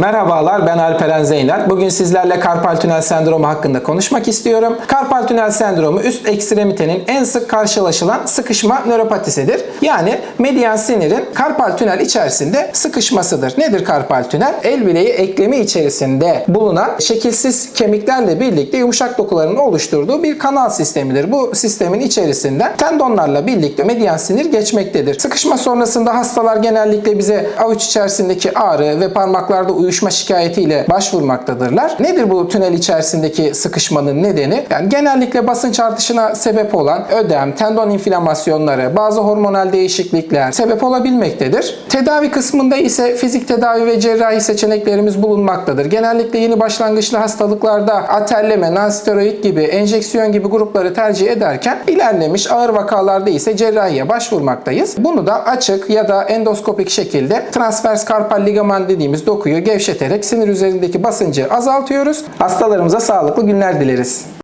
Merhabalar ben Alperen Zeynep. Bugün sizlerle karpal tünel sendromu hakkında konuşmak istiyorum. Karpal tünel sendromu üst ekstremitenin en sık karşılaşılan sıkışma nöropatisidir. Yani medyan sinirin karpal tünel içerisinde sıkışmasıdır. Nedir karpal tünel? El bileği eklemi içerisinde bulunan şekilsiz kemiklerle birlikte yumuşak dokuların oluşturduğu bir kanal sistemidir. Bu sistemin içerisinde tendonlarla birlikte medyan sinir geçmektedir. Sıkışma sonrasında hastalar genellikle bize avuç içerisindeki ağrı ve parmaklarda uyuşma şikayetiyle başvurmaktadırlar. Nedir bu tünel içerisindeki sıkışmanın nedeni? Yani genellikle basınç artışına sebep olan ödem, tendon inflamasyonları, bazı hormonal değişiklikler sebep olabilmektedir. Tedavi kısmında ise fizik tedavi ve cerrahi seçeneklerimiz bulunmaktadır. Genellikle yeni başlangıçlı hastalıklarda atelleme, nonsteroid gibi, enjeksiyon gibi grupları tercih ederken ilerlemiş ağır vakalarda ise cerrahiye başvurmaktayız. Bunu da açık ya da endoskopik şekilde transvers karpal ligaman dediğimiz dokuyu gevşeterek sinir üzerindeki basıncı azaltıyoruz. Hastalarımıza sağlıklı günler dileriz.